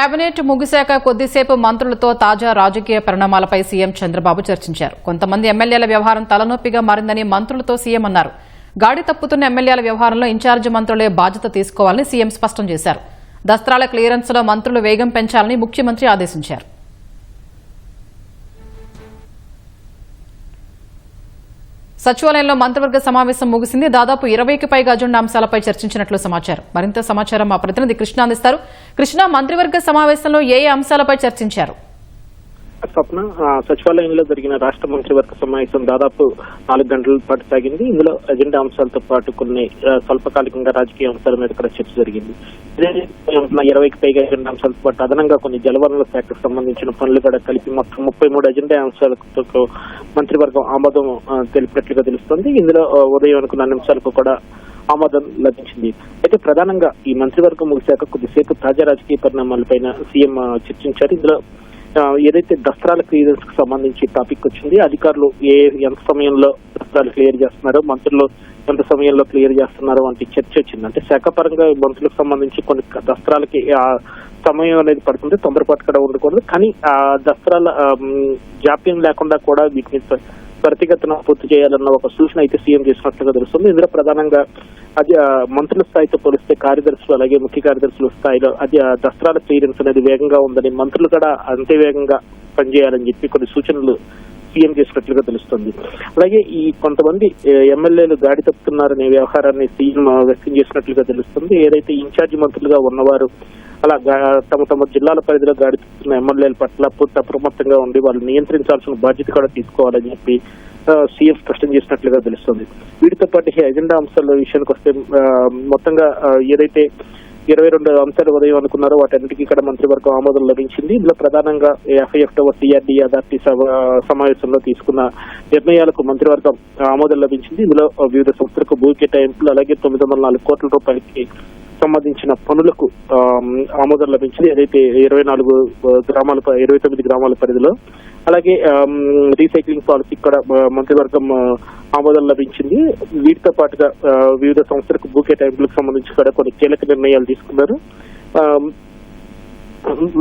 Cabinet ముగిశాక కొద్దిసేపు మంత్రులతో తాజా రాజకీయ పరిణామాలపై సీఎం చంద్రబాబు చర్చించారు. కొంతమంది ఎమ్మెల్యేల వ్యవహారం తలనొప్పిగా మారిందని మంత్రులతో సీఎం అన్నారు. గాడి తప్పుతున్న ఎమ్మెల్యేల వ్యవహారంలో ఇన్ఛార్జి మంత్రులే బాధ్యత తీసుకోవాలని సీఎం స్పష్టం చేశారు. దస్త్రాల క్లియరెన్స్లో మంత్రులు వేగం పెంచాలని ముఖ్యమంత్రి ఆదేశించారు. సచివాలయంలో మంత్రివర్గ సమావేశం ముగిసింది. దాదాపు ఇరవైకి పైగా అజెండా అంశాలపై చర్చించినట్లు సమాచారం. మరింత సమాచారం మా ప్రతినిధి కృష్ణ అందిస్తారు. కృష్ణ మంత్రివర్గ సమావేశంలో ఏ అంశాలపై చర్చించారు? స్వప్న సచివాలయంలో జరిగిన రాష్ట్ర మంత్రివర్గ సమావేశం దాదాపు నాలుగు గంటల పాటు సాగింది. ఇందులో అజెండా అంశాలతో పాటు కొన్ని స్వల్పకాలికంగా రాజకీయ అంశాల మీద కూడా చర్చ జరిగింది. ఇరవైకి పైగా ఎజెండా అంశాలతో పాటు అదనంగా కొన్ని జలవనరుల శాఖకు సంబంధించిన పనులు కూడా కలిపి మొత్తం ముప్పై మూడు అజెండా అంశాలతో మంత్రివర్గం ఆమోదం తెలిపినట్లుగా తెలుస్తోంది. ఇందులో ఉదయం అనుకున్న అన్ని అంశాలకు కూడా ఆమోదం లభించింది. అయితే ప్రధానంగా ఈ మంత్రివర్గం ముగిశాక కొద్దిసేపు తాజా రాజకీయ పరిణామాలపైన సీఎం చర్చించారు. ఇందులో ఏదైతే దసరాల క్లియరెన్స్కు సంబంధించి టాపిక్ వచ్చింది అధికారులు ఏ ఎంత సమయంలో దసరాలు క్లియర్ చేస్తున్నారో మంత్రులు ఎంత సమయంలో క్లియర్ చేస్తున్నారో వంటి చర్చ వచ్చింది. అంటే శాఖ పరంగా మంత్రులకు సంబంధించి కొన్ని దసరాలకి ఆ సమయం అనేది పడుతుంది తొందరపాటు కూడా ఉండకూడదు. కానీ ఆ దసరాల జాప్యం లేకుండా కూడా వీటిని త్వరితగతిన పూర్తి చేయాలన్న ఒక సూచన అయితే సీఎం చేసినట్లుగా తెలుస్తుంది. ఇందులో ప్రధానంగా అది మంత్రుల స్థాయితో పోలిస్తే కార్యదర్శులు అలాగే ముఖ్య కార్యదర్శుల స్థాయిలో అది దసరాల దస్త్రాల క్లియరెన్స్ అనేది వేగంగా ఉందని మంత్రులు కూడా అంతే వేగంగా పనిచేయాలని చెప్పి కొన్ని సూచనలు సీఎం చేసినట్లుగా తెలుస్తుంది. అలాగే ఈ కొంతమంది ఎమ్మెల్యేలు గాడి తప్పుతున్నారనే వ్యవహారాన్ని సీఎం వ్యక్తం చేసినట్లుగా తెలుస్తుంది. ఏదైతే ఇన్ఛార్జి మంత్రులుగా ఉన్నవారు అలా తమ తమ జిల్లాల పరిధిలో గాడి ఎమ్మెల్యేల పట్ల పూర్తి అప్రమత్తంగా ఉండి వాళ్ళు నియంత్రించాల్సిన బాధ్యత కూడా తీసుకోవాలని చెప్పి సీఎం స్పష్టం చేసినట్లుగా తెలుస్తుంది. వీటితో పాటు ఈ ఎజెండా అంశాల విషయానికి వస్తే మొత్తంగా ఏదైతే ఇరవై రెండు అంశాలు ఉదయం అనుకున్నారో వాటన్నిటికీ ఇక్కడ మంత్రివర్గం ఆమోదం లభించింది. ఇందులో ప్రధానంగా యాభై ఒకటవ సిఆర్డి అథారిటీ సభ సమావేశంలో తీసుకున్న నిర్ణయాలకు మంత్రివర్గం ఆమోదం లభించింది. ఇందులో వివిధ సంస్థలకు భూ కేటాయింపులు అలాగే తొమ్మిది వందల నాలుగు కోట్ల రూపాయలకి సంబంధించిన పనులకు ఆమోదం లభించింది. ఏదైతే ఇరవై నాలుగు గ్రామాల ఇరవై తొమ్మిది గ్రామాల పరిధిలో అలాగే రీసైక్లింగ్ పాలసీ ఇక్కడ మంత్రివర్గం ఆమోదం లభించింది. వీటితో పాటుగా వివిధ సంస్థలకు భూ కేటాయింపులకు సంబంధించి కూడా కొన్ని కీలక నిర్ణయాలు తీసుకున్నారు.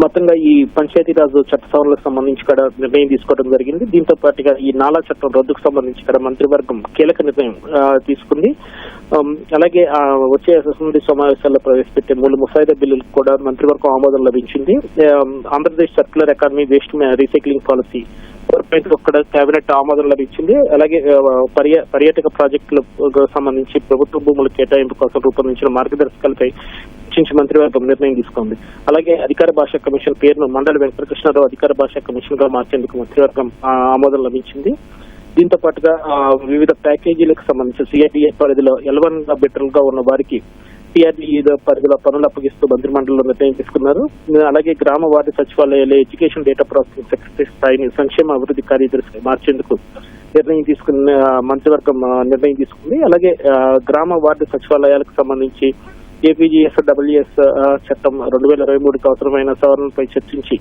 మొత్తంగా ఈ పంచాయతీరాజ్ చట్ట సవరణలకు సంబంధించి కూడా నిర్ణయం తీసుకోవడం జరిగింది. దీంతో పాటుగా ఈ నాలా చట్టం రద్దుకు సంబంధించి కూడా మంత్రివర్గం కీలక నిర్ణయం తీసుకుంది. అలాగే వచ్చే అసెంబ్లీ సమావేశాల్లో ప్రవేశపెట్టే మూడు ముసాయిదా బిల్లులకు కూడా మంత్రివర్గం ఆమోదం లభించింది. Andhra Pradesh circular economy waste recycling policy కూడా కేబినెట్ ఆమోదం లభించింది. అలాగే పర్య పర్యాటక ప్రాజెక్టులకు సంబంధించి ప్రభుత్వ భూముల కేటాయింపు కోసం రూపొందించిన మార్గదర్శకాలపై చర్చించి మంత్రివర్గం నిర్ణయం తీసుకుంది అలాగే అధికార భాషా కమిషన్ పేరును మండలి వెంకటకృష్ణారావు అధికార భాషా కమిషన్గా మార్చేందుకు మంత్రివర్గం ఆమోదం లభించింది. దీంతో పాటుగా వివిధ ప్యాకేజీలకు సంబంధించి సిఐటిఏ పరిధిలో ఎలవన్ బెటర్గా ఉన్న వారికి టీఆర్డీ పరిధిలో పనులు అప్పగిస్తూ మంత్రిమండలిలో నిర్ణయం తీసుకున్నారు. అలాగే గ్రామ వార్డు సచివాలయాలు ఎడ్యుకేషన్ డేటా ప్రాసెసింగ్ సెక్రటరీ స్థాయిని సంక్షేమ అభివృద్ధి కార్యదర్శిగా మార్చేందుకు నిర్ణయం తీసుకున్న మంత్రివర్గం నిర్ణయం తీసుకుంది. అలాగే గ్రామ వార్డు సచివాలయాలకు సంబంధించి ఏపీజీఎస్ డబ్ల్యూఎస్ చట్టం రెండు వేల ఇరవై మూడుకి అవసరమైన సవరణలపై చర్చించి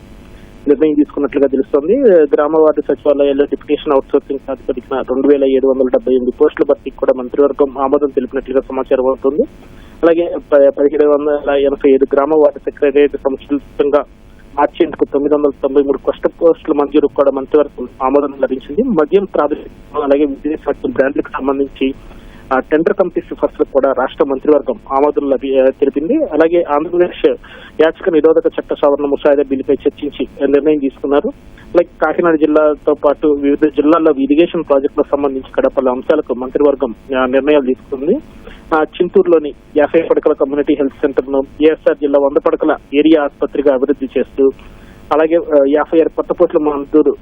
నిర్ణయం తీసుకున్నట్లుగా తెలుస్తోంది. గ్రామ వార్డు సచివాలయాల్లో డిప్యుటేషన్ అవుట్సోర్సింగ్ ప్రాతిపదికన రెండు వేల ఏడు వందల డెబ్బై ఎనిమిది పోస్టుల భర్తీకి కూడా మంత్రివర్గం ఆమోదం తెలిపినట్లుగా సమాచారం అవుతుంది అలాగే ప- పదిహేడు వందల ఎనభై ఐదు గ్రామ వార్డు సెక్రటరియట్ సంక్షిప్తంగా మార్చేందుకు తొమ్మిది వందల తొంభై మూడు కష్ట పోస్టుల మంజూరు కూడా మంత్రివర్గం ఆమోదం లభించింది. మద్యం ప్రాధాన్యత అలాగే విదేశీ బ్రాండ్లకు సంబంధించి టెండర్ కమిటీ సిఫార్సులకు కూడా రాష్ట్ర మంత్రివర్గం ఆమోదం లభి తెలిపింది. అలాగే ఆంధ్రప్రదేశ్ యాచక నిరోధక చట్ట సవరణ ముసాయిదా బిల్లుపై చర్చించి నిర్ణయం తీసుకున్నారు. లైక్ కాకినాడ జిల్లాతో పాటు వివిధ జిల్లాల్లో ఇరిగేషన్ ప్రాజెక్టులకు సంబంధించి కూడా పలు అంశాలకు మంత్రివర్గం నిర్ణయాలు తీసుకుంది. ఆ, చింతూరులోని యాభై పడకల కమ్యూనిటీ హెల్త్ సెంటర్ను ఏఎస్ఆర్ జిల్లా వంద పడకల ఏరియా ఆసుపత్రిగా అభివృద్ధి చేస్తూ అలాగే యాభై ఆరు కొత్త పోస్టుల మంజూరు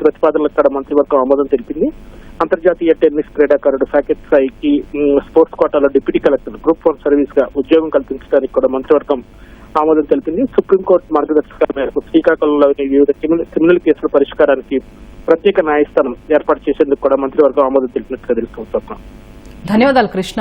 ప్రతిపాదనలకు కూడా మంత్రివర్గం ఆమోదం తెలిపింది. అంతర్జాతీయ టెన్నిస్ క్రీడాకారుడు సాకెట్ సాయికి కి స్పోర్ట్స్ కోటాలో డిప్యూటీ కలెక్టర్ గ్రూప్ వన్ సర్వీస్గా ఉద్యోగం కల్పించడానికి కూడా మంత్రివర్గం ఆమోదం తెలిపింది. సుప్రీంకోర్టు మార్గదర్శకాల మేరకు శ్రీకాకుళంలోని వివిధ క్రిమినల్ కేసుల పరిష్కారానికి ప్రత్యేక న్యాయస్థానం ఏర్పాటు చేసేందుకు కూడా మంత్రివర్గం ఆమోదం తెలిపినట్టుగా తెలుసుకుంటున్నాం ధన్యవాదాలు కృష్ణ.